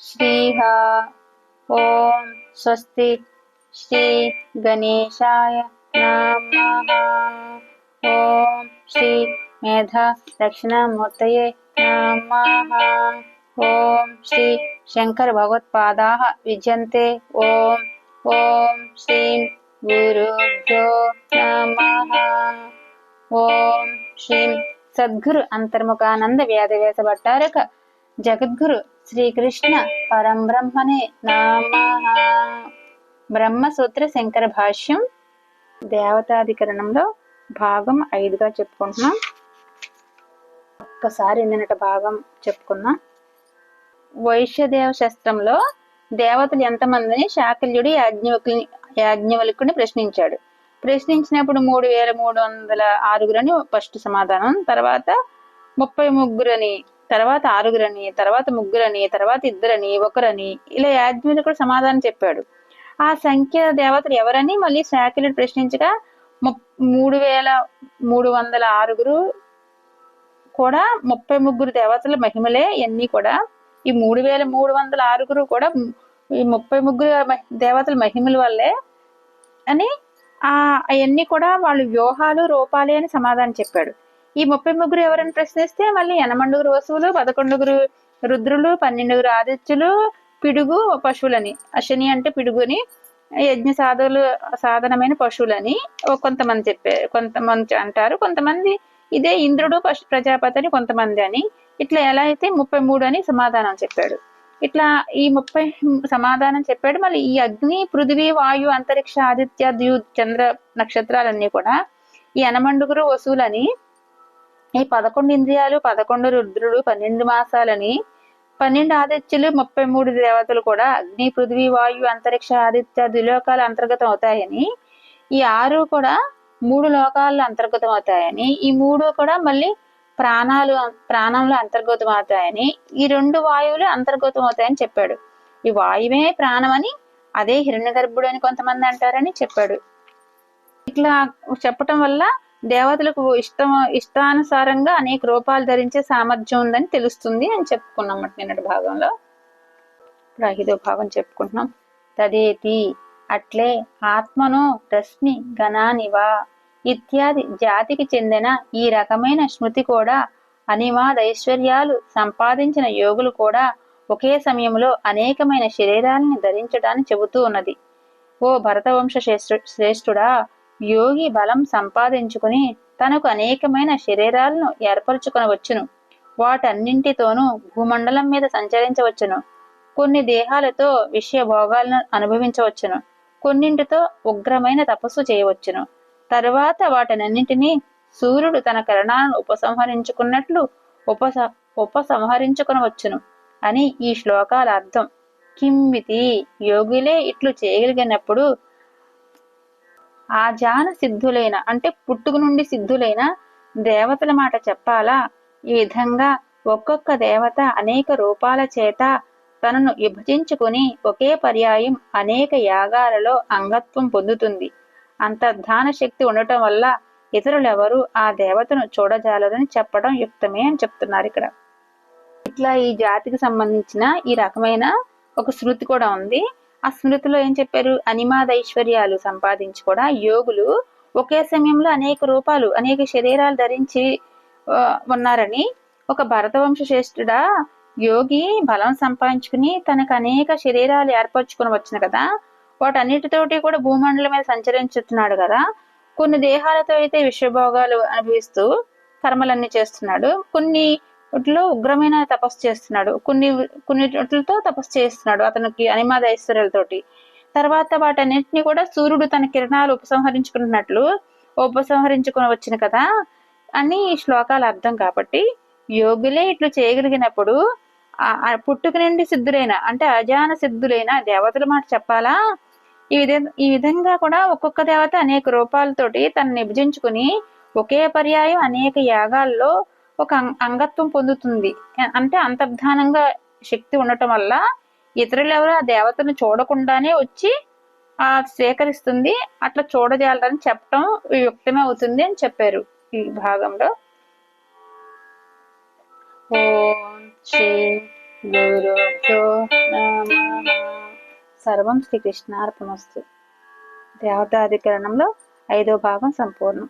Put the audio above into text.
శ్రీహ ఓం స్వస్తి శ్రీ గణేశాయ నమః ఓం శ్రీ మేధ దక్షిణామూర్తయే నమః ఓం శ్రీ శంకర భగవత్పాదా విజయంతే ఓం ఓం శ్రీం గురుభ్యో నమః ఓం శ్రీం సద్గురు అంతర్ముఖానంద వ్యాధవ్యాస భట్టారక జగద్గురు శ్రీకృష్ణ పరంబ్రహ్మణే నామ బ్రహ్మసూత్ర శంకర భాష్యం దేవతాధికరణంలో భాగం ఐదుగా చెప్పుకుంటున్నాం. ఒక్కసారి నిన్నటి భాగం చెప్పుకున్నాం. వైశ్యదేవ శాస్త్రంలో దేవతలు ఎంతమందిని శాకల్యుడు యాజ్ఞవల్కుని యాజ్ఞవల్కుని ప్రశ్నించాడు. ప్రశ్నించినప్పుడు మూడు వేల మూడు వందల ఆరుగురని ఫస్ట్ సమాధానం. తర్వాత ముప్పై ముగ్గురని తర్వాత ఆరుగురని తర్వాత ముగ్గురని తర్వాత ఇద్దరని ఒకరని ఇలా యాజ్ఞవల్కుడు సమాధానం చెప్పాడు. ఆ సంఖ్య దేవతలు ఎవరని మళ్ళీ శాకిలుడు ప్రశ్నించగా మూడు వేల మూడు వందల ఆరుగురు కూడా ముప్పై ముగ్గురు దేవతల మహిమలే ఇవన్నీ కూడా ఈ మూడు వేల మూడు వందల ఆరుగురు కూడా ఈ ముప్పై ముగ్గురు దేవతల మహిమల వల్లే అని ఆ అవన్నీ కూడా వాళ్ళు వ్యూహాలు రూపాలే అని సమాధానం చెప్పాడు. ఈ ముప్పై ముగ్గురు ఎవరని ప్రశ్నిస్తే మళ్ళీ ఎనమండుగురు వసువులు పదకొండుగురు రుద్రులు పన్నెండుగురు ఆదిత్యులు పిడుగు పశువులని. అశని అంటే పిడుగుని యజ్ఞ సాధువులు సాధనమైన పశువులని కొంతమంది చెప్పారు కొంతమంది అంటారు. కొంతమంది ఇదే ఇంద్రుడు పశు ప్రజాపతి అని కొంతమంది అని. ఇట్లా ఎలా అయితే ముప్పై మూడు అని సమాధానం చెప్పాడు. ఇట్లా ఈ ముప్పై సమాధానం చెప్పాడు. మళ్ళీ ఈ అగ్ని పృథివీ వాయు అంతరిక్ష ఆదిత్య ద్యు చంద్ర నక్షత్రాలన్నీ కూడా ఈ అనమండుగురు వసూలని ఈ పదకొండు ఇంద్రియాలు పదకొండు రుద్రుడు పన్నెండు మాసాలని పన్నెండు ఆదిత్యులు ముప్పై మూడు దేవతలు కూడా అగ్ని పృథ్వీ వాయు అంతరిక్ష ఆదిత్య ద్విలోకాలు అంతర్గతం అవుతాయని ఈ ఆరు కూడా మూడు లోకాల్లో అంతర్గతం అవుతాయని ఈ మూడు కూడా మళ్ళీ ప్రాణాలు ప్రాణంలో అంతర్గతం అవుతాయని ఈ రెండు వాయువులు అంతర్గతం అవుతాయని చెప్పాడు. ఈ వాయువే ప్రాణం అని అదే హిరణ్య గర్భుడు అని కొంతమంది అంటారని చెప్పాడు. ఇట్లా చెప్పటం వల్ల దేవతలకు ఇష్టం ఇష్టానుసారంగా అనేక రూపాలు ధరించే సామర్థ్యం ఉందని తెలుస్తుంది అని చెప్పుకున్నాం అన్నమాట నిన్నటి భాగంలో. ఇప్పుడు ఐదో భాగం చెప్పుకుంటున్నాం. తదేతి అట్లే ఆత్మను రశ్మి గణానివా ఇత్యాది జాతికి చెందిన ఈ రకమైన స్మృతి కూడా అనివాద ఐశ్వర్యాలు సంపాదించిన యోగులు కూడా ఒకే సమయంలో అనేకమైన శరీరాలని ధరించడాన్ని చెబుతూ ఉన్నది. ఓ భరతవంశ శ్రేష్ఠు- శ్రేష్ఠుడా యోగి బలం సంపాదించుకుని తనకు అనేకమైన శరీరాలను ఏర్పరచుకునవచ్చును. వాటన్నింటితోనూ భూమండలం మీద సంచరించవచ్చును. కొన్ని దేహాలతో విషయ భోగాలను అనుభవించవచ్చును. కొన్నింటితో ఉగ్రమైన తపస్సు చేయవచ్చును. తరువాత వాటినన్నింటినీ సూర్యుడు తన కిరణాలను ఉపసంహరించుకున్నట్లు ఉపస ఉపసంహరించుకునవచ్చును అని ఈ శ్లోకాల అర్థం. కిమ్మితి యోగులే ఇట్లు చేయగలిగినప్పుడు ఆ జాన సిద్ధులైన అంటే పుట్టుకు నుండి సిద్ధులైన దేవతల మాట చెప్పాలా? ఈ విధంగా ఒక్కొక్క దేవత అనేక రూపాల చేత తనను విభజించుకుని ఒకే పర్యాయం అనేక యాగాలలో అంగత్వం పొందుతుంది. అంతర్ధాన శక్తి ఉండటం వల్ల ఇతరులెవరు ఆ దేవతను చూడజాలరని చెప్పడం యుక్తమే అని చెప్తున్నారు ఇక్కడ. ఇట్లా ఈ జాతికి సంబంధించిన ఈ రకమైన ఒక శృతి కూడా ఉంది. ఆ స్మృతిలో ఏం చెప్పారు? అనిమాదైశ్వర్యాలు సంపాదించి కూడా యోగులు ఒకే సమయంలో అనేక రూపాలు అనేక శరీరాలు ధరించి ఉన్నారని ఒక భరతవంశ శ్రేష్ఠుడా యోగి బలం సంపాదించుకుని తనకు అనేక శరీరాలు ఏర్పరచుకుని వచ్చిన కదా వాటన్నిటితోటి కూడా భూమండలం మీద సంచరించుతున్నాడు కదా కొన్ని దేహాలతో అయితే విశ్వభోగాలు అనుభవిస్తూ కర్మలన్నీ చేస్తున్నాడు. కొన్ని వాటిలో ఉగ్రమైన తపస్సు చేస్తున్నాడు. కొన్ని కొన్ని వాటితో తపస్సు చేస్తున్నాడు అతనికి అనిమాద ఐశ్వర్యాలతోటి తర్వాత వాటన్నిటిని కూడా సూర్యుడు తన కిరణాలు ఉపసంహరించుకున్నట్లు ఉపసంహరించుకుని వచ్చిన కదా అని ఈ శ్లోకాల అర్థం కాబట్టి యోగులే ఇట్లు చేయగలిగినప్పుడు ఆ- పుట్టుక నుండి సిద్ధులైన అంటే అజాన సిద్ధులైన దేవతల మాట చెప్పాలా? ఈ విధ ఈ విధంగా కూడా ఒక్కొక్క దేవత అనేక రూపాలతోటి తను విభజించుకుని ఒకే పర్యాయం అనేక యాగాల్లో ఒక అంగత్వం పొందుతుంది. అంటే అంతర్ధానంగా శక్తి ఉండటం వల్ల ఇతరులు ఎవరు ఆ దేవతను చూడకుండానే వచ్చి ఆ స్వీకరిస్తుంది. అట్లా చూడజాలని చెప్పటం యుక్తమే అవుతుంది అని చెప్పారు ఈ భాగంలో. ఓం శ్రీ గురుభ్యో సర్వం శ్రీకృష్ణార్పణమస్తు. దేవతాధికరణంలో ఐదో భాగం సంపూర్ణం.